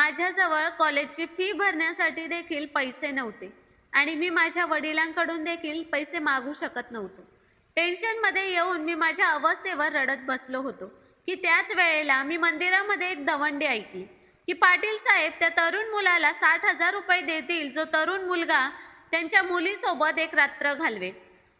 माझ्याजवळ कॉलेजची फी भरण्यासाठी देखील पैसे नव्हते. आणि मी माझ्या वडिलांकडून देखील पैसे मागू शकत नव्हतो. टेन्शनमध्ये येऊन मी माझ्या अवस्थेवर रडत बसलो होतो की त्याच वेळेला मी मंदिरामध्ये एक दवंडी ऐकली की पाटील साहेब त्या तरुण मुलाला साठ हजार रुपये देतील जो तरुण मुलगा त्यांच्या मुलीसोबत एक रात्र घालवेल.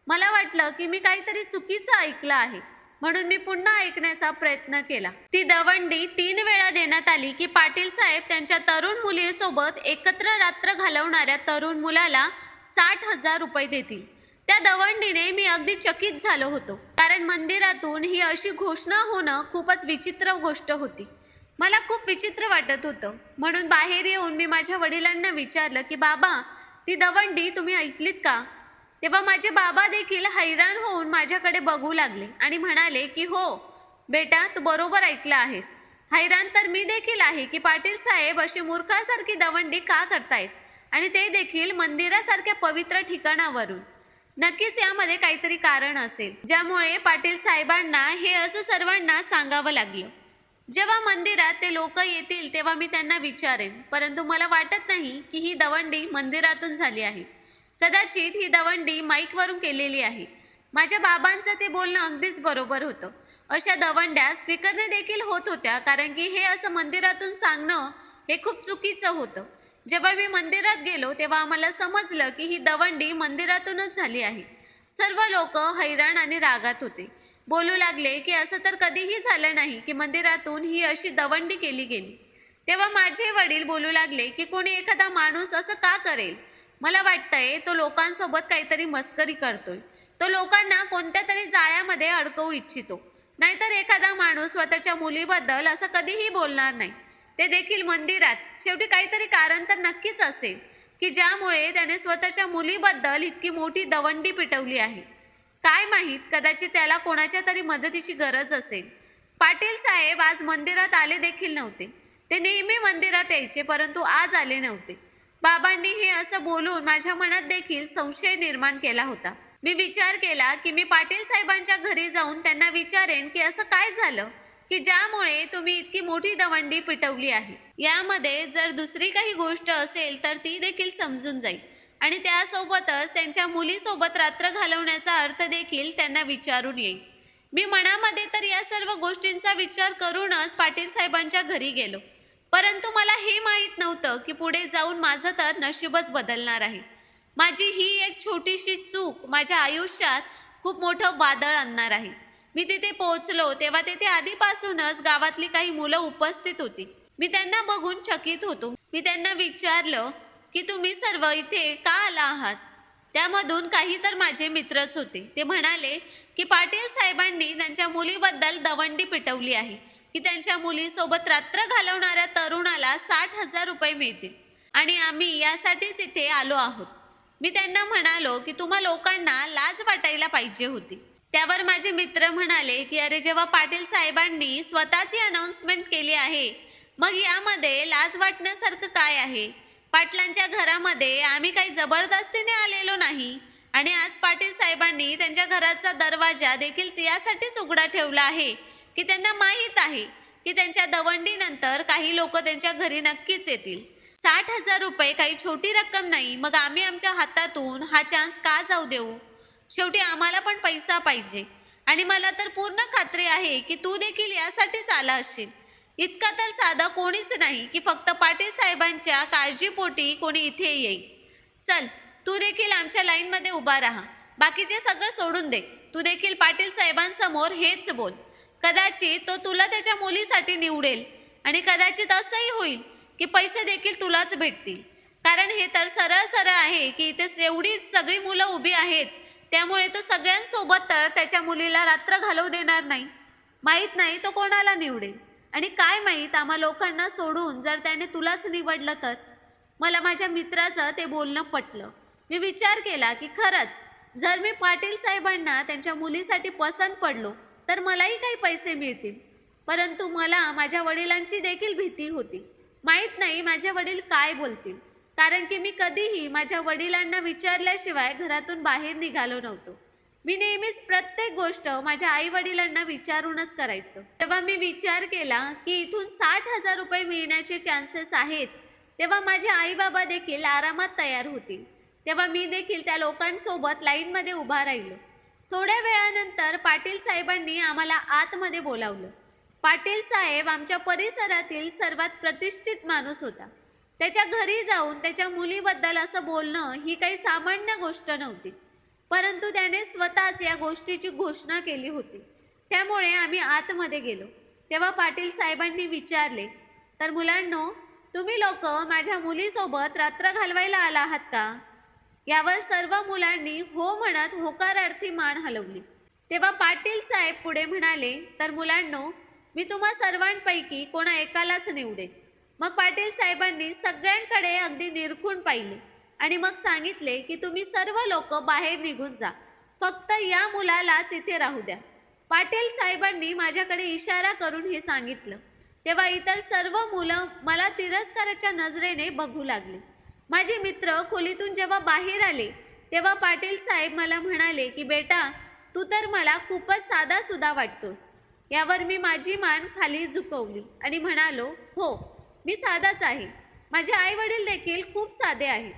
मला वाटलं की मी काहीतरी चुकीचं ऐकलं आहे. म्हणून मी पुन्हा ऐकण्याचा प्रयत्न केला. ती दवंडी तीन वेळा देण्यात आली की पाटील साहेब त्यांच्या तरुण मुलीसोबत एकत्र रात्र घालवणाऱ्या तरुण मुलाला साठ हजार रुपये देतील. त्या दवंडीने मी अगदी चकित झालो होतो. कारण मंदिरातून ही अशी घोषणा होणं खूपच विचित्र गोष्ट होती. मला खूप विचित्र वाटत होतं. म्हणून बाहेर येऊन मी माझ्या वडिलांना विचारलं की बाबा ती दवंडी तुम्ही ऐकलीत का? तेव्हा माझे बाबा देखील हैराण होऊन माझ्याकडे बघू लागले आणि म्हणाले की हो बेटा तू बरोबर ऐकलं आहेस. हैराण तर मी देखील आहे की पाटील साहेब अशी मूर्खासारखी दवंडी का करतायत आणि ते देखील मंदिरासारख्या पवित्र ठिकाणावरून. नक्कीच यामध्ये काहीतरी कारण असेल ज्यामुळे पाटील साहेबांना हे असं सर्वांना सांगावं लागलं. जेव्हा मंदिरात ते लोक येतील तेव्हा मी त्यांना विचारेन परंतु मला वाटत नाही की ही दवंडी मंदिरातून झाली आहे. कदाचित ही दवंडी माईकवरून केलेली आहे. माझ्या बाबांचं ते बोलणं अगदीच बरोबर होतं. अशा दवंड्या स्पीकरने देखील होत होत्या कारण की हे असं मंदिरातून सांगणं हे खूप चुकीचं होतं. जेव्हा मी मंदिरात गेलो तेव्हा आम्हाला समजलं की ही दवंडी मंदिरातूनच झाली आहे. सर्व लोक हैराण आणि रागात होते. बोलू लागले की असं तर कधीही झालं नाही की मंदिरातून ही अशी दवंडी केली गेली. तेव्हा माझे वडील बोलू लागले की कोणी एखादा माणूस असं का करेल? मला वाटतंय तो लोकांसोबत काहीतरी मस्करी करतोय. तो लोकांना कोणत्या तरी जाळ्यामध्ये अडकवू इच्छितो. नाहीतर एखादा माणूस स्वतःच्या मुलीबद्दल असं कधीही बोलणार नाही. ते देखील मंदिरात. शेवटी काहीतरी कारण तर नक्कीच असेल की ज्यामुळे त्याने स्वतःच्या मुलीबद्दल इतकी मोठी दवंडी पिटवली आहे. काय माहीत कदाचित त्याला कोणाच्या तरी मदतीची गरज असेल. पाटील साहेब आज मंदिरात आले देखील नव्हते. ते नेहमी मंदिरात यायचे परंतु आज आले नव्हते. बाबांनी हे असं बोलून माझ्या मनात देखील संशय निर्माण केला होता. मी विचार केला की मी पाटील साहेबांच्या घरी जाऊन त्यांना विचारेन की असं काय झालं? की ज्यामुळे तुम्ही इतकी मोठी दवंडी पिटवली आहे. यामध्ये जर दुसरी काही गोष्ट असेल तर ती देखील समजून जाईल. आणि त्यासोबतच त्यांच्या मुलीसोबत रात्र घालवण्याचा अर्थ देखील त्यांना विचारून येईल. मी मनामध्ये तर या सर्व गोष्टींचा विचार करूनच पाटील साहेबांच्या घरी गेलो. परंतु मला हे माहीत नव्हतं की पुढे जाऊन माझं तर नशीबच बदलणार आहे. माझी ही एक छोटीशी चूक माझ्या आयुष्यात खूप मोठं वादळ आणणार आहे. मी तिथे पोहोचलो तेव्हा तिथे आधीपासूनच गावातली काही मुलं उपस्थित होती. मी त्यांना बघून चकित होतो. मी त्यांना विचारलं की तुम्ही सर्व इथे का आला आहात? त्यामधून काही तर माझे मित्रच होते. ते म्हणाले की पाटील साहेबांनी त्यांच्या मुलीबद्दल दवंडी पिटवली आहे. की त्यांच्या मुलीसोबत रात्र घालवणाऱ्या तरुणाला साठ हजार रुपये मिळतील. आणि आम्ही यासाठीच इथे आलो आहोत. मी त्यांना म्हणालो की तुम्हा लोकांना लाज वाटायला पाहिजे होती. त्यावर माझे मित्र म्हणाले की अरे जेव्हा पाटील साहेबांनी स्वतःची अनाऊन्समेंट केली आहे मग यामध्ये लाज वाटण्यासारखं काय आहे? पाटलांच्या घरामध्ये आम्ही काही जबरदस्तीने आलेलो नाही आणि आज पाटील साहेबांनी त्यांच्या घराचा दरवाजा देखील यासाठीच उघडा ठेवला आहे की त्यांना माहीत आहे की त्यांच्या दवंडीनंतर काही लोक त्यांच्या घरी नक्कीच येतील. साठ हजार रुपये काही छोटी रक्कम नाही मग आम्ही आमच्या हातातून हा चान्स का जाऊ देऊ? शेवटी आम्हाला पण पैसा पाहिजे. आणि मला तर पूर्ण खात्री आहे की तू देखील यासाठीच आला असशील इतका तर साधा कोणीच नाही की फक्त पाटील साहेबांच्या काळजीपोटी कोणी इथे येईल. चल तू देखील आमच्या लाईनमध्ये उभा राहा. बाकीचे सगळं सोडून दे. तू देखील पाटील साहेबांसमोर हेच बोल. कदाचित तो तुला त्याच्या मुलीसाठी निवडेल आणि कदाचित असंही होईल की पैसे देखील तुलाच भेटतील. कारण हे तर सरळ सरळ आहे की इथे एवढी सगळी मुलं उभी आहेत त्यामुळे तो सगळ्यांसोबत तर त्याच्या मुलीला रात्र घालवू देणार नाही. माहीत नाही तो कोणाला निवडेल. आणि काय माहीत आम्हा लोकांना सोडून जर त्याने तुलाच निवडलं तर? मला माझ्या मित्राचं ते बोलणं पटलं. मी विचार केला की खरंच जर मी पाटील साहेबांना त्यांच्या मुलीसाठी पसंत पडलो तर मलाही काही पैसे मिळतील. परंतु मला माझ्या वडिलांची देखील भीती होती. माहीत नाही माझे वडील काय बोलतील. कारण की मी कधीही माझ्या वडिलांना विचारल्याशिवाय घरातून बाहेर निघालो नव्हतो. मी नेहमीच प्रत्येक गोष्ट माझ्या आई वडिलांना विचारूनच करायचं. तेव्हा मी विचार केला की इथून साठ हजार रुपये मिळण्याचे चान्सेस आहेत तेव्हा माझे आई बाबा देखील आरामात तयार होतील. तेव्हा मी देखील त्या लोकांसोबत लाईनमध्ये उभा राहिलो. थोड्या वेळानंतर पाटील साहेबांनी आम्हाला आतमध्ये बोलावलं. पाटील साहेब आमच्या परिसरातील सर्वात प्रतिष्ठित माणूस होता. त्याच्या घरी जाऊन त्याच्या मुलीबद्दल असं बोलणं ही काही सामान्य गोष्ट नव्हती. परंतु त्याने स्वतःच या गोष्टीची घोषणा केली होती. त्यामुळे आम्ही आतमध्ये गेलो. तेव्हा पाटील साहेबांनी विचारले तर मुलांनो तुम्ही लोक माझ्या मुलीसोबत रात्र घालवायला आला आहात का? यावर सर्व मुलांनी हो म्हणत होकारार्थी मान हलवली. तेव्हा पाटील साहेब पुढे म्हणाले तर मुलांनो मी तुम्हा सर्वांपैकी कोणा एकालाच निवडे मग पाटील साहेबांनी सगळ्यांकडे अगदी निरखून पाहिले आणि मग सांगितले की तुम्ही सर्व लोक बाहेर निघून जा. फक्त या मुलालाच इथे राहू द्या. पाटील साहेबांनी माझ्याकडे इशारा करून हे सांगितलं. तेव्हा इतर सर्व मुलं मला तिरस्काराच्या नजरेने बघू लागले. माझे मित्र खोलीतून जेव्हा बाहेर आले तेव्हा पाटील साहेब मला म्हणाले की बेटा तू तर मला खूपच साधा सुद्धा वाटतोस. यावर मी माझी मान खाली झुकवली. आणि म्हणालो हो मी साधाच आहे. माझे आईवडील देखील खूप साधे आहेत.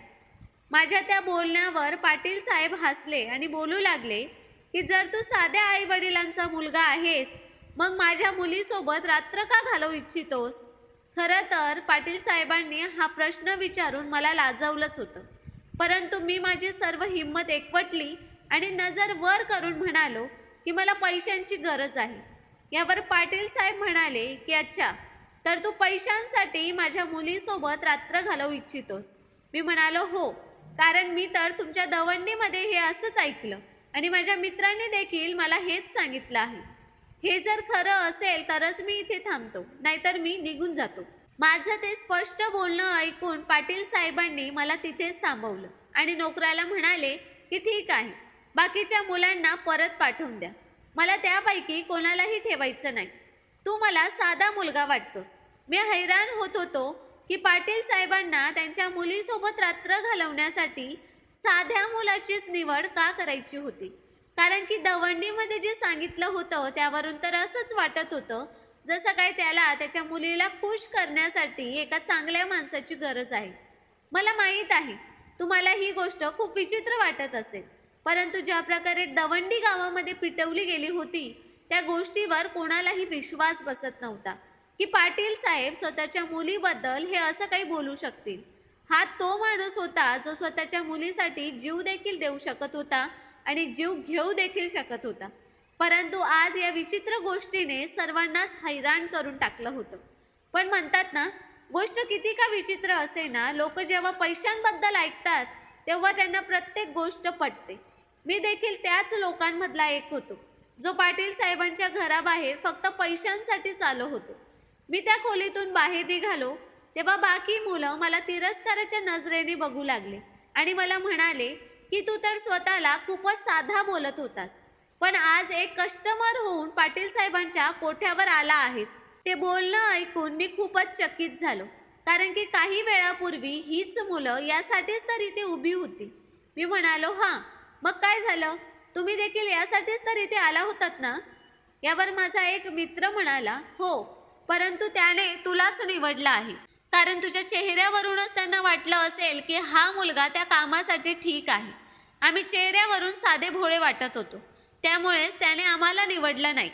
माझ्या त्या बोलण्यावर पाटील साहेब हसले आणि बोलू लागले की जर तू साध्या आईवडिलांचा मुलगा आहेस मग माझ्या मुलीसोबत रात्र का घालवू इच्छितोस? खरं तर पाटील साहेबांनी हा प्रश्न विचारून मला लाजवलंच होतं. परंतु मी माझी सर्व हिंमत एकवटली आणि नजर वर करून म्हणालो की मला पैशांची गरज आहे. यावर पाटील साहेब म्हणाले की अच्छा तर तू पैशांसाठी माझ्या मुलीसोबत रात्र घालवू इच्छितोस. मी म्हणालो हो कारण मी तर तुमच्या दवंडीमध्ये हे असंच ऐकलं आणि माझ्या मित्रांनी देखील मला हेच सांगितलं आहे. हे जर खरं असेल तरच मी इथे थांबतो. नाहीतर मी निघून जातो. माझं ते स्पष्ट बोलणं ऐकून पाटील साहेबांनी मला तिथेच थांबवलं आणि नोकराला म्हणाले की ठीक आहे बाकीच्या मुलांना परत पाठवून द्या. मला त्यापैकी कोणालाही ठेवायचं नाही. तू मला साधा मुलगा वाटतोस. मी हैराण होत होतो की पाटील साहेबांना त्यांच्या मुलीसोबत रात्र घालवण्यासाठी साध्या मुलाचीच निवड का करायची होती? कारण की दवंडीमध्ये जे सांगितलं होतं त्यावरून तर असंच वाटत होतं. जसं काय त्याला त्याच्या मुलीला खुश करण्यासाठी एका चांगल्या माणसाची गरज आहे. मला माहीत आहे तुम्हाला ही गोष्ट खूप विचित्र वाटत असेल. परंतु ज्या प्रकारे दवंडी गावामध्ये पिटवली गेली होती त्या गोष्टीवर कोणालाही विश्वास बसत नव्हता. की पाटील साहेब स्वतःच्या मुलीबद्दल हे असं काही बोलू शकतील. हा तो माणूस होता जो स्वतःच्या मुलीसाठी जीव देखील देऊ शकत होता आणि जीव घेऊ देखील शकत होता. परंतु आज या विचित्र गोष्टीने सर्वांनाच हैराण करून टाकलं होतं. पण म्हणतात ना गोष्ट किती का विचित्र असे ना लोक जेव्हा पैशांबद्दल ऐकतात तेव्हा त्यांना प्रत्येक गोष्ट पटते. मी देखील त्याच लोकांमधला एक होतो. जो पाटील साहेबांच्या घराबाहेर फक्त पैशांसाठीच आलो होतो. मी त्या खोलीतून बाहेर निघालो तेव्हा बाकी मुलं मला तिरस्काराच्या नजरेने बघू लागले आणि मला म्हणाले की तू तर स्वतःला खूपच साधा बोलत होतास. पण आज एक कस्टमर होऊन पाटील साहेबांच्या कोठ्यावर आला आहेस. ते बोलणं ऐकून मी खूपच चकित झालो. कारण की काही वेळापूर्वी हीच मुलं यासाठीच तर इथे उभी होती. मी म्हणालो हां मग काय झालं? तुम्ही देखील यासाठीच तर इथे आला होतात ना? यावर माझा एक मित्र म्हणाला हो परंतु त्याने तुलाच निवडलं आहे. कारण तुझ्या चेहऱ्यावरूनच त्यांना वाटलं असेल की हा मुलगा त्या कामासाठी ठीक आहे. आम्ही चेहऱ्यावरून साधे भोळे वाटत होतो. त्यामुळेच त्याने आम्हाला निवडलं नाही.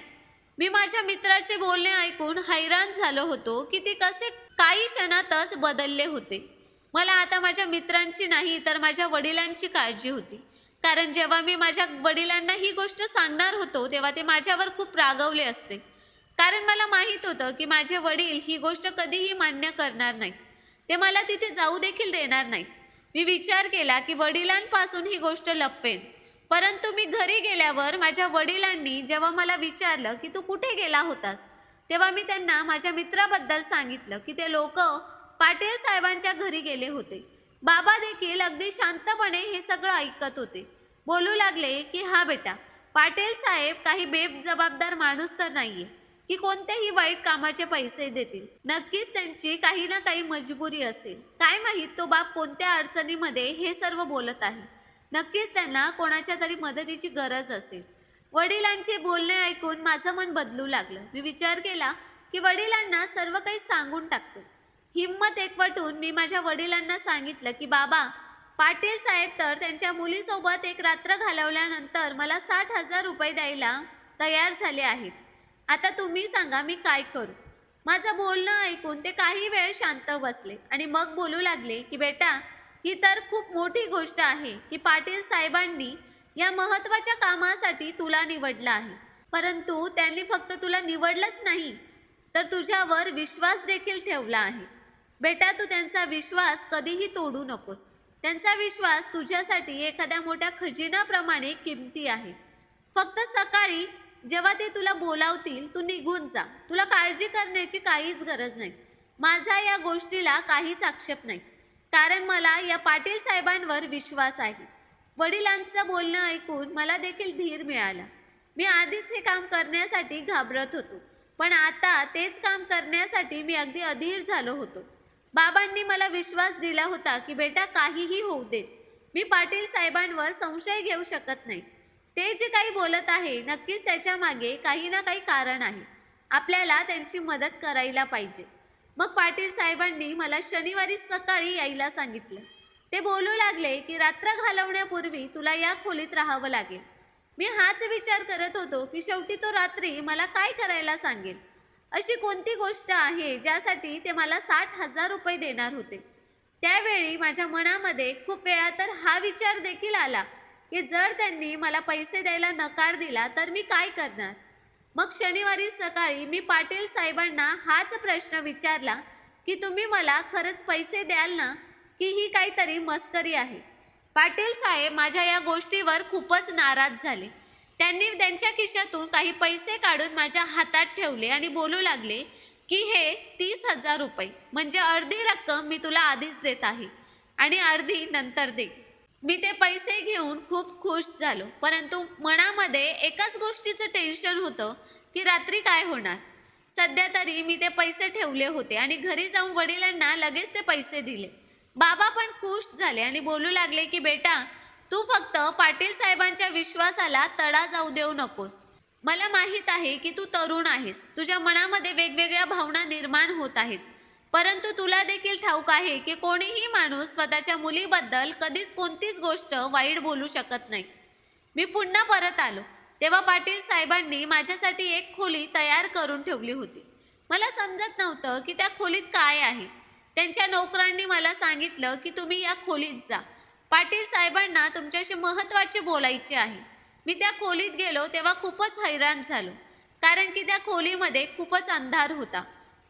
मी माझ्या मित्राचे बोलणे ऐकून हैराण झालो होतो की ते कसे काही क्षणातच बदलले होते. मला आता माझ्या मित्रांची नाही तर माझ्या वडिलांची काळजी होती. कारण जेव्हा मी माझ्या वडिलांना ही गोष्ट सांगणार होतो तेव्हा ते माझ्यावर खूप रागवले असते. कारण मला माहीत होतं की माझे वडील ही गोष्ट कधीही मान्य करणार नाही. ते मला तिथे जाऊ देखील देणार नाही. मी विचार केला की वडिलांपासून ही गोष्ट लपवेन. परंतु मी घरी गेल्यावर माझ्या वडिलांनी जेव्हा मला विचारलं की तू कुठे गेला होतास तेव्हा मी त्यांना माझ्या मित्राबद्दल सांगितलं की ते लोक पाटील साहेबांच्या घरी गेले होते. बाबा देखील अगदी शांतपणे हे सगळं ऐकत होते. बोलू लागले की हा बेटा पाटील साहेब काही बेबजबाबदार माणूस तर नाही आहे की कोणत्याही वाईट कामाचे पैसे देतील. नक्कीच त्यांची काही ना काही मजबुरी असेल. काय माहीत तो बाप कोणत्या अडचणीमध्ये हे सर्व बोलत आहे. नक्कीच त्यांना कोणाच्या तरी मदतीची गरज असेल. वडिलांचे बोलणे ऐकून माझं मन बदलू लागलं. मी विचार केला की वडिलांना सर्व काही सांगून टाकतो. हिंमत एकवटून मी माझ्या वडिलांना सांगितलं की बाबा पाटील साहेब तर त्यांच्या मुलीसोबत एक रात्र घालवल्यानंतर मला साठ हजार रुपये द्यायला तयार झाले आहेत. आता तुम्ही सांगा मी काय करू? माझं बोलणं ऐकून ते काही वेळ शांत बसले आणि मग बोलू लागले की बेटा ही तर खूप मोठी गोष्ट आहे की पाटील साहेबांनी या महत्त्वाच्या कामासाठी तुला निवडलं आहे. परंतु त्यांनी फक्त तुला निवडलंच नाही तर तुझ्यावर विश्वास देखील ठेवला आहे. बेटा तू त्यांचा विश्वास कधीही तोडू नकोस. त्यांचा विश्वास तुझ्यासाठी एखाद्या मोठ्या खजिनाप्रमाणे किमती आहे. फक्त सकाळी जेव्हा ते तुला बोलावतील तू निघून जा. तुला काळजी करण्याची काहीच गरज नाही. माझा या गोष्टीला काहीच आक्षेप नाही. कारण मला या पाटील साहेबांवर विश्वास आहे. वडिलांचं बोलणं ऐकून मला देखील धीर मिळाला. मी आधीच हे काम करण्यासाठी घाबरत होतो. पण आता तेच काम करण्यासाठी मी अगदी अधीर झालो होतो. बाबांनी मला विश्वास दिला होता की बेटा काहीही होऊ देत मी पाटील साहेबांवर संशय घेऊ शकत नाही. ते जे काही बोलत आहे नक्कीच त्याच्यामागे काही ना काही कारण आहे. आपल्याला त्यांची मदत करायला पाहिजे. मग पाटील साहेबांनी मला शनिवारी सकाळी यायला सांगितलं. ते बोलू लागले की रात्र घालवण्यापूर्वी तुला या खोलीत राहावं लागेल. मी हाच विचार करत होतो की शेवटी तो रात्री मला काय करायला सांगेल? अशी कोणती गोष्ट आहे ज्यासाठी ते मला साठ हजार रुपये देणार होते? त्यावेळी माझ्या मनामध्ये खूप वेळा तर हा विचार देखील आला. की जर त्यांनी मला पैसे द्यायला नकार दिला तर मी काय करणार? मग शनिवारी सकाळी मी पाटील साहेबांना हाच प्रश्न विचारला की तुम्ही मला खरंच पैसे द्याल ना की ही काहीतरी मस्करी आहे? पाटील साहेब माझ्या या गोष्टीवर खूपच नाराज झाले. त्यांनी त्यांच्या खिशातून काही पैसे काढून माझ्या हातात ठेवले आणि बोलू लागले की हे तीस हजार रुपये म्हणजे अर्धी रक्कम मी तुला आधीच देत आहे आणि अर्धी नंतर दे. मी ते पैसे घेऊन खूप खुश झालो. परंतु मनामध्ये एकाच गोष्टीचं टेन्शन होतं की रात्री काय होणार? सध्या तरी मी ते पैसे ठेवले होते आणि घरी जाऊन वडिलांना लगेच ते पैसे दिले. बाबा पण खुश झाले आणि बोलू लागले की बेटा तू फक्त पाटील साहेबांच्या विश्वासाला तडा जाऊ देऊ नकोस. मला माहीत आहे की तू तरुण आहेस. तुझ्या मनामध्ये वेगवेगळ्या भावना निर्माण होत आहेत. परंतु तुला देखील ठाऊक आहे की कोणीही माणूस स्वतःच्या मुलीबद्दल कधीच कोणतीच गोष्ट वाईट बोलू शकत नाही. मी पुन्हा परत आलो तेव्हा पाटील साहेबांनी माझ्यासाठी एक खोली तयार करून ठेवली होती. मला समजत नव्हतं की त्या खोलीत काय आहे. त्यांच्या नोकरांनी मला सांगितलं की तुम्ही या खोलीत जा. पाटील साहेबांना तुमच्याशी महत्त्वाचे बोलायचे आहे. मी त्या खोलीत गेलो तेव्हा खूपच हैराण झालो कारण की त्या खोलीमध्ये खूपच अंधार होता.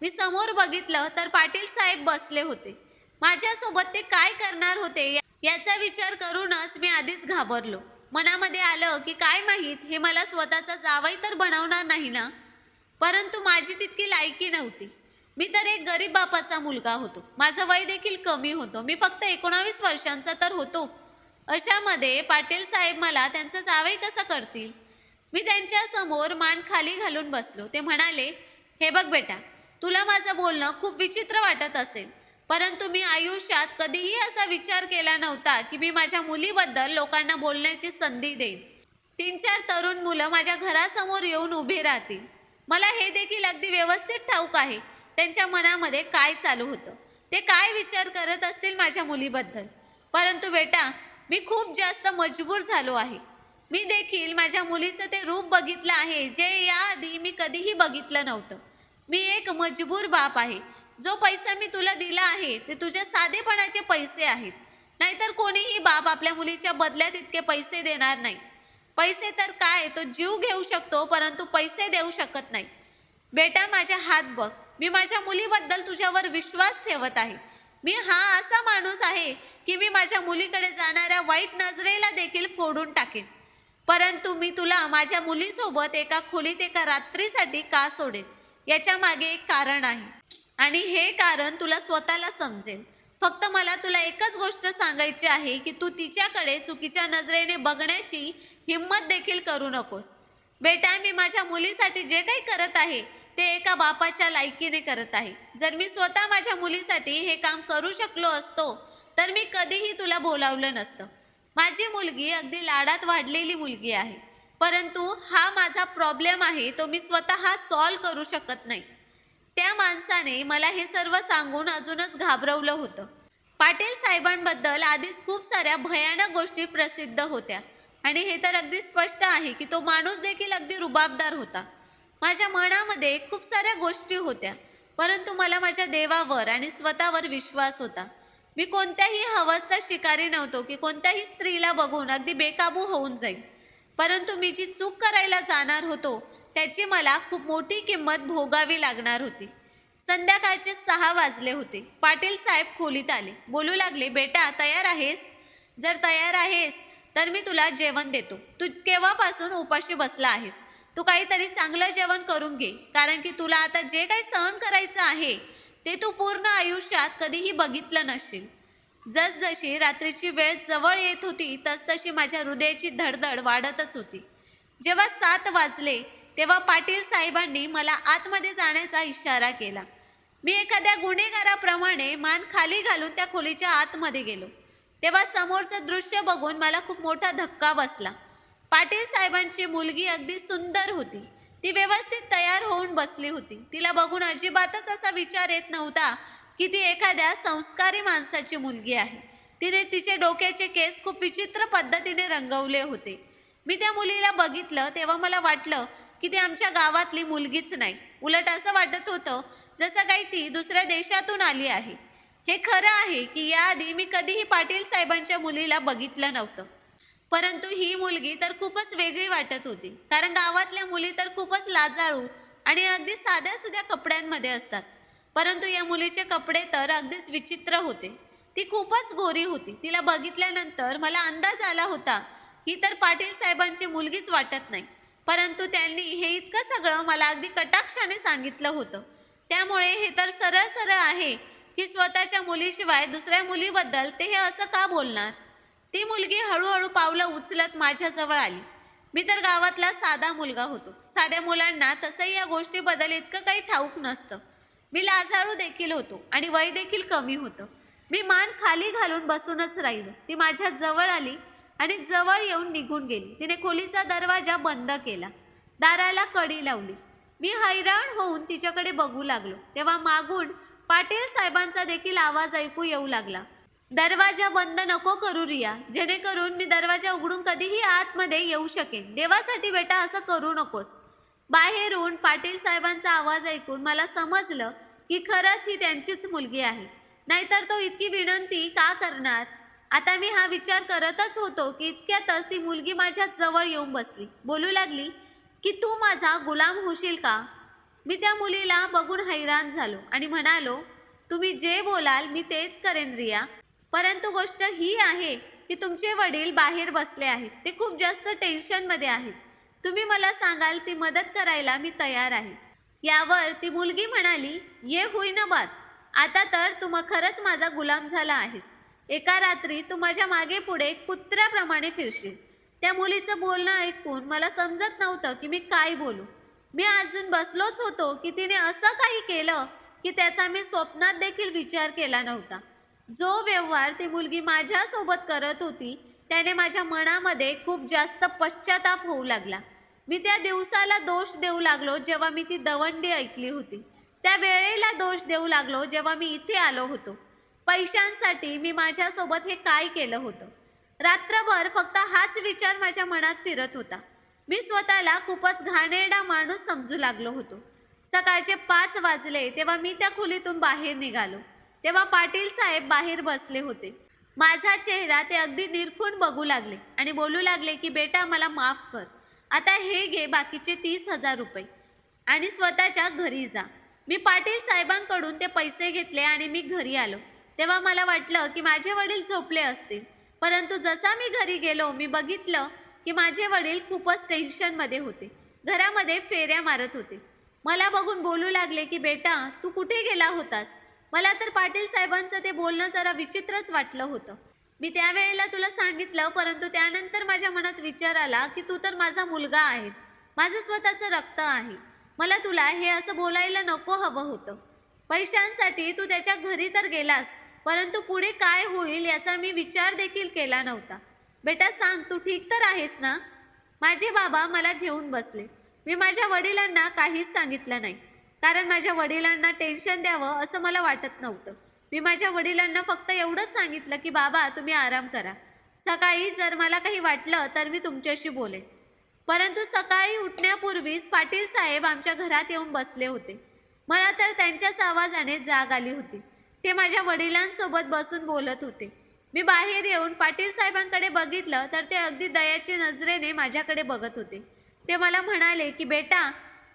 मी समोर बघितलं तर पाटील साहेब बसले होते. माझ्यासोबत ते काय करणार होते याचा विचार करूनच मी आधीच घाबरलो. मनामध्ये आलं की काय माहीत हे मला स्वतःचा जावई तर बनवणार नाही ना? परंतु माझी तितकी लायकी नव्हती. मी तर एक गरीब बापाचा मुलगा होतो. माझं वय देखील कमी होतं. मी फक्त एकोणावीस वर्षांचा तर होतो. अशामध्ये पाटील साहेब मला त्यांचं जावई कसं करतील? मी त्यांच्यासमोर मान खाली घालून बसलो. ते म्हणाले हे बघ बेटा तुला माझं बोलणं खूप विचित्र वाटत असेल. परंतु मी आयुष्यात कधीही असा विचार केला नव्हता की मी माझ्या मुलीबद्दल लोकांना बोलण्याची संधी देईन. तीन चार तरुण मुलं माझ्या घरासमोर येऊन उभे राहतील. मला हे देखील अगदी व्यवस्थित ठाऊक आहे त्यांच्या मनामध्ये काय चालू होतं? ते काय विचार करत असतील माझ्या मुलीबद्दल? परंतु बेटा मी खूप जास्त मजबूर झालो आहे. मी देखील माझ्या मुलीचं ते रूप बघितलं आहे जे याआधी मी कधीही बघितलं नव्हतं. मी एक मजबूर बाप आहे. जो पैसा मी तुला दिला आहे ते तुझ्या साधेपणाचे पैसे आहेत. नाहीतर कोणीही बाप आपल्या मुलीच्या बदल्यात इतके पैसे देणार नाही. पैसे तर काय तो जीव घेऊ शकतो परंतु पैसे देऊ शकत नाही. बेटा माझ्या हात बघ. मी माझ्या मुलीबद्दल तुझ्यावर विश्वास ठेवत आहे. मी हा असा माणूस आहे की मी माझ्या मुलीकडे जाणाऱ्या वाईट नजरेला देखील फोडून टाकेन. परंतु मी तुला माझ्या मुलीसोबत एका खोलीत एका रात्रीसाठी का सोडेन? याच्या मागे एक कारण आहे. आणि हे कारण तुला स्वतःला समजेल. फक्त मला तुला एकच गोष्ट सांगायची आहे की तू तिच्याकडे चुकीच्या नजरेने बघण्याची हिंमत देखील करू नकोस. बेटा मी माझ्या मुलीसाठी जे काही करत आहे ते एका बापाच्या लायकीने करत आहे. जर मी स्वतः माझ्या मुलीसाठी हे काम करू शकलो असतो तर मी कधीही तुला बोलावलं नसतं. माझी मुलगी अगदी लाडात वाढलेली मुलगी आहे. परंतु हा माझा प्रॉब्लेम आहे तो मी स्वतः सॉल्व करू शकत नाही. त्या माणसाने मला हे सर्व सांगून अजूनच घाबरवलं होतं. पाटील साहेबांबद्दल आधीच खूप साऱ्या भयानक गोष्टी प्रसिद्ध होत्या. आणि हे तर अगदी स्पष्ट आहे की तो माणूस देखील अगदी रुबाबदार होता. माझ्या मनामध्ये खूप साऱ्या गोष्टी होत्या परंतु मला माझ्या देवावर आणि स्वतःवर विश्वास होता. मी कोणत्याही हवसचा शिकारी नव्हतो की कोणत्याही स्त्रीला बघून अगदी बेकाबू होऊन जाईल. परंतु मी जी चूक करायला जाणार होतो त्याची मला खूप मोठी किंमत भोगावी लागणार होती. संध्याकाळचे सहा वाजले होते. पाटील साहेब खोलीत आले. बोलू लागले बेटा तयार आहेस? जर तयार आहेस तर मी तुला जेवण देतो. तू केव्हापासून उपाशी बसला आहेस? तू काहीतरी चांगलं जेवण करून घे कारण की तुला आता जे काही सहन करायचं आहे ते तू पूर्ण आयुष्यात कधीही बघितलं नसशील. जसजशी रात्रीची वेळ जवळ येत होती तसतशी माझ्या हृदयाची धडधड वाढतच होती. जेव्हा सात वाजले तेव्हा पाटील साहेबांनी मला आतमध्ये जाण्याचा इशारा केला. मी एखाद्या गुन्हेगाराप्रमाणे मान खाली घालून त्या खोलीच्या आतमध्ये गेलो. तेव्हा समोरचं दृश्य बघून मला खूप मोठा धक्का बसला. पाटील साहेबांची मुलगी अगदी सुंदर होती. ती व्यवस्थित तयार होऊन बसली होती. तिला बघून अजिबातच असा विचार येत नव्हता की ती एखाद्या संस्कारी माणसाची मुलगी आहे. तिने तिचे डोक्याचे केस खूप विचित्र पद्धतीने रंगवले होते. मी त्या मुलीला बघितलं तेव्हा मला वाटलं की ती आमच्या गावातली मुलगीच नाही. उलट असं वाटत होतं जसं काही ती दुसऱ्या देशातून आली आहे. हे खरं आहे की याआधी मी कधीही पाटील साहेबांच्या मुलीला बघितलं नव्हतं. परंतु ही मुलगी तर खूपच वेगळी वाटत होती. कारण गावातल्या मुली तर खूपच लाजाळू आणि अगदी साध्या सुध्या कपड्यांमध्ये असतात. परंतु या मुलीचे कपडे तर अगदीच विचित्र होते. ती खूपच गोरी होती. तिला बघितल्यानंतर मला अंदाज आला होता ही तर पाटील साहेबांची मुलगीच वाटत नाही. परंतु त्यांनी हे इतकं सगळं मला अगदी कटाक्षाने सांगितलं होतं. त्यामुळे हे तर सरळ सरळ आहे की स्वतःच्या मुलीशिवाय दुसऱ्या मुलीबद्दल ते हे असं का बोलणार? ती मुलगी हळूहळू पावलं उचलत माझ्याजवळ आली. मी तर गावातला साधा मुलगा होतो. साध्या मुलांना तसंही या गोष्टीबद्दल इतकं काही ठाऊक नसतं. मी लाजाळू देखील होतो आणि वय देखील कमी होतं. मी मान खाली घालून बसूनच राहिलो. ती माझ्या जवळ आली आणि जवळ येऊन निघून गेली. तिने खोलीचा दरवाजा बंद केला. दाराला कडी लावली. मी हैराण होऊन तिच्याकडे बघू लागलो. तेव्हा मागून पाटील साहेबांचा देखील आवाज ऐकू येऊ लागला. दरवाजा बंद नको करू रिया. जेणेकरून मी दरवाजा उघडून कधीही आतमध्ये येऊ शकेन. देवासाठी बेटा असं करू नकोस. बाहेरून पाटील साहेबांचा आवाज ऐकून मला समजलं की खरंच ही त्यांचीच मुलगी आहे. नाहीतर तो इतकी विनंती का करणार? आता मी हा विचार करतच होतो की इतक्यातच ती मुलगी माझ्या जवळ येऊन बसली. बोलू लागली की तू माझा गुलाम होशील का? मी त्या मुलीला बघून हैराण झालो आणि म्हणालो तुम्ही जे बोलाल मी तेच करेन रिया. परंतु गोष्ट ही आहे की तुमचे वडील बाहेर बसले आहेत. ते खूप जास्त टेन्शनमध्ये आहेत. तुम्ही मला सांगाल ती मदत करायला मी तयार आहे. यावर ती मुलगी म्हणाली ये होईना बात. आता तर तू मग खरंच माझा गुलाम झाला आहेस. एका रात्री तू माझ्या मागे पुढे कुत्र्याप्रमाणे फिरशील. त्या मुलीचं बोलणं ऐकून मला समजत नव्हतं की मी काय बोलू. मी अजून बसलोच होतो की तिने असं काही केलं की त्याचा मी स्वप्नात देखील विचार केला नव्हता. जो व्यवहार ती मुलगी माझ्यासोबत करत होती त्याने माझ्या मनामध्ये खूप जास्त पश्चाताप होऊ लागला. मी त्या दिवसाला दोष देऊ लागलो जेव्हा मी ती दवंडी ऐकली होती. त्या वेळेला दोष देऊ लागलो जेव्हा मी इथे आलो होतो. पैशांसाठी मी माझ्यासोबत हे काय केलं होतं? रात्रभर फक्त हाच विचार माझ्या मनात फिरत होता. मी स्वतःला खूपच घाणेरडा माणूस समजू लागलो होतो. सकाळचे पाच वाजले तेव्हा मी त्या खोलीतून बाहेर निघालो. तेव्हा पाटील साहेब बाहेर बसले होते. माझा चेहरा ते अगदी निरखून बघू लागले आणि बोलू लागले की बेटा मला माफ कर. आता हे घे बाकीचे तीस हजार रुपये आणि स्वतःच्या घरी जा. मी पाटील साहेबांकडून ते पैसे घेतले आणि मी घरी आलो. तेव्हा मला वाटलं की माझे वडील झोपले असतील. परंतु जसा मी घरी गेलो मी बघितलं की माझे वडील खूपच टेन्शनमध्ये होते. घरामध्ये फेऱ्या मारत होते. मला बघून बोलू लागले की बेटा तू कुठे गेला होतास? मला तर पाटील साहेबांचं ते बोलणं जरा विचित्रच वाटलं होतं. मी त्यावेळेला तुला सांगितलं परंतु त्यानंतर माझ्या मनात विचार आला की तू तर माझा मुलगा आहेस. माझं स्वतःचं रक्त आहे. मला तुला हे असं बोलायला नको हवं होतं. पैशांसाठी तू त्याच्या घरी तर गेलास परंतु पुढे काय होईल याचा मी विचार देखील केला नव्हता. बेटा सांग तू ठीक तर आहेस ना? माझे बाबा मला घेऊन बसले. मी माझ्या वडिलांना काहीच सांगितलं नाही. कारण माझ्या वडिलांना टेन्शन द्यावं असं मला वाटत नव्हतं. मी माझ्या वडिलांना फक्त एवढंच सांगितलं की बाबा तुम्ही आराम करा. सकाळी जर मला काही वाटलं तर मी तुमच्याशी बोलेन. परंतु सकाळी उठण्यापूर्वीच पाटील साहेब आमच्या घरात येऊन बसले होते. मला तर त्यांच्याच आवाजाने जाग आली होती. ते माझ्या वडिलांसोबत बसून बोलत होते. मी बाहेर येऊन पाटील साहेबांकडे बघितलं तर ते अगदी दयाची नजरेने माझ्याकडे बघत होते. ते मला म्हणाले की बेटा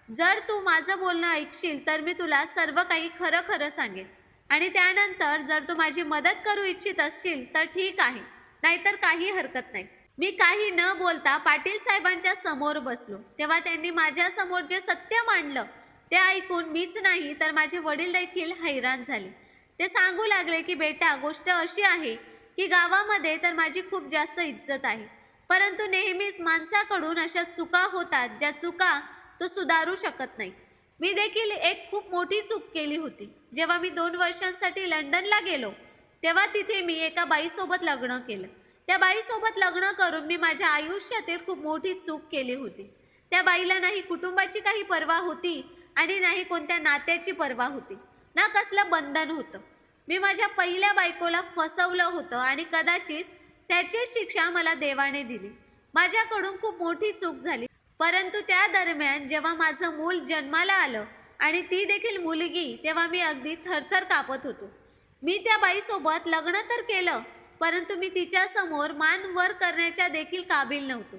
जर तू माझं बोलणं ऐकशील तर मी तुला सर्व काही खरं खरं सांगेन. आणि त्यानंतर जर तू माझी मदत करू इच्छित असशील तर ठीक आहे. नाहीतर काही हरकत नाही. मी काही न बोलता पाटील साहेबांच्या समोर बसलो. तेव्हा त्यांनी माझ्यासमोर जे सत्य मांडलं ते ऐकून मीच नाही तर माझे वडील देखील हैराण झाले. ते सांगू लागले की बेटा गोष्ट अशी आहे की गावामध्ये तर माझी खूप जास्त इज्जत आहे. परंतु नेहमीच माणसाकडून अशा चुका होतात ज्या चुका तो सुधारू शकत नाही. मी देखील एक खूप मोठी चूक केली होती. जेव्हा मी दोन वर्षांसाठी लंडनला गेलो तेव्हा तिथे मी एका बाईसोबत लग्न केलं. त्या बाईसोबत लग्न करून मी माझ्या आयुष्यातील खूप मोठी चूक केली होती. त्या बाईला नाही कुटुंबाची काही पर्वा होती आणि नाही कोणत्या नात्याची पर्वा होती. ना कसलं बंधन होतं. मी माझ्या पहिल्या बायकोला फसवलं होतं आणि कदाचित त्याची शिक्षा मला देवाने दिली. माझ्याकडून खूप मोठी चूक झाली. परंतु त्या दरम्यान जेव्हा माझं मूल जन्माला आलं आणि ती देखील मुलगी तेव्हा मी अगदी थरथर कापत होतो. मी त्या बाईसोबत लग्न तर केलं परंतु मी तिच्यासमोर मान वर करण्याच्या देखील काबिल नव्हतो.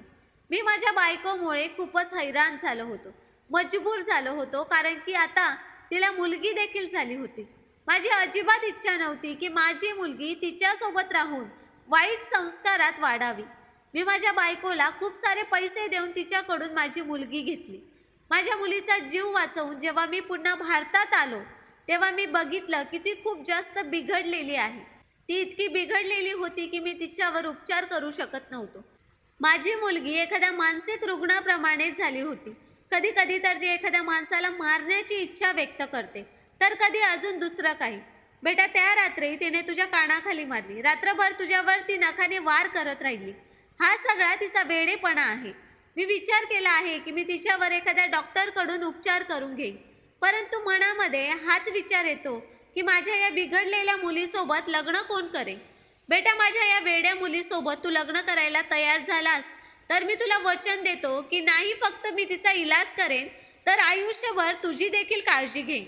मी माझ्या बायकोमुळे खूपच हैराण झालो होतो मजबूर झालो होतो कारण की आता तिला मुलगी देखील झाली होती. माझी अजिबात इच्छा नव्हती की माझी मुलगी तिच्यासोबत राहून वाईट संस्कारात वाढावी. मी माझ्या बायकोला खूप सारे पैसे देऊन तिच्याकडून माझी मुलगी घेतली. माझ्या मुलीचा जीव वाचवून जेव्हा मी पुन्हा भारतात आलो तेव्हा मी बघितलं की ती खूप जास्त बिघडलेली आहे. ती इतकी बिघडलेली होती की मी तिच्यावर उपचार करू शकत नव्हतो. माझी मुलगी एखाद्या मानसिक रुग्णाप्रमाणे झाली होती. कधी कधी तर ती एखाद्या माणसाला मारण्याची इच्छा व्यक्त करते. तर कधी अजून दुसरं काही. बेटा त्या रात्री तिने तुझ्या कानाखाली मारली. रात्रभर तुझ्यावर ती नखाने वार करत राहिली. हा सगळा तिचा वेडेपणा आहे. मी विचार केला आहे की मी तिच्यावर एखाद्या डॉक्टरकडून उपचार करून घेईन. परंतु मनामध्ये हाच विचार येतो की माझ्या या बिघडलेल्या मुलीसोबत लग्न कोण करेल बेटा माझ्या या वेड्या मुलीसोबत तू लग्न करायला तयार झालास तर मी तुला वचन देतो की नाही फक्त मी तिचा इलाज करेन तर आयुष्यभर तुझी देखील काळजी घेईन.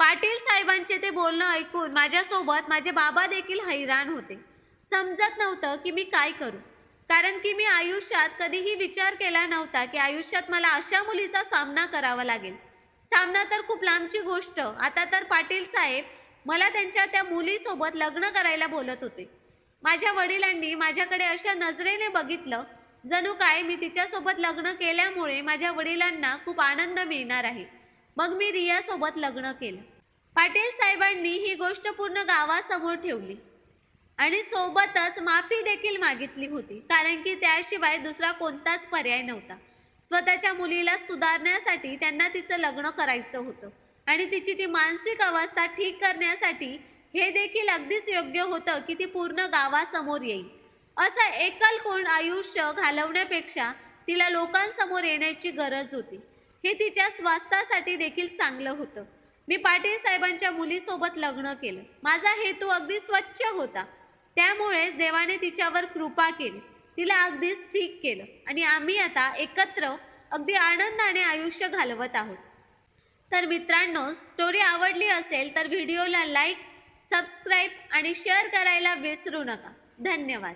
पाटील साहेबांचे ते बोलणं ऐकून माझ्यासोबत माझे बाबा देखील हैराण होते. समजत नव्हतं की मी काय करू. कारण की मी आयुष्यात कधीही विचार केला नव्हता की आयुष्यात मला अशा मुलीचा सामना करावा लागेल. सामना तर खूप लांबची गोष्ट. आता तर पाटील साहेब मला त्यांच्या त्या मुलीसोबत लग्न करायला बोलत होते. माझ्या वडिलांनी माझ्याकडे अशा नजरेने बघितलं जणू काय मी तिच्यासोबत लग्न केल्यामुळे माझ्या वडिलांना खूप आनंद मिळणार आहे. मग मी रियासोबत लग्न केलं. पाटील साहेबांनी ही गोष्ट पूर्ण गावासमोर ठेवली. आणि सोबतच माफी देखील मागितली होती. कारण की त्याशिवाय दुसरा कोणताच पर्याय नव्हता. स्वतःच्या मुलीला सुधारण्यासाठी त्यांना तिचं लग्न करायचं होतं. आणि तिची ती मानसिक अवस्था ठीक करण्यासाठी हे देखील अगदीच योग्य होतं की ती पूर्ण गावासमोर येईल. असं एकल कोण आयुष्य घालवण्यापेक्षा तिला लोकांसमोर येण्याची गरज होती. हे तिच्या स्वास्थ्यासाठी देखील चांगलं होतं. मी पाटील साहेबांच्या मुलीसोबत लग्न केलं. माझा हेतू अगदी स्वच्छ होता. त्यामुळेच देवाने तिच्यावर कृपा केली. तिला अगदीच ठीक केलं. आणि आम्ही आता एकत्र अगदी आनंदाने आयुष्य घालवत आहोत. तर मित्रांनो स्टोरी आवडली असेल तर व्हिडिओला लाईक सबस्क्राईब आणि शेअर करायला विसरू नका. धन्यवाद.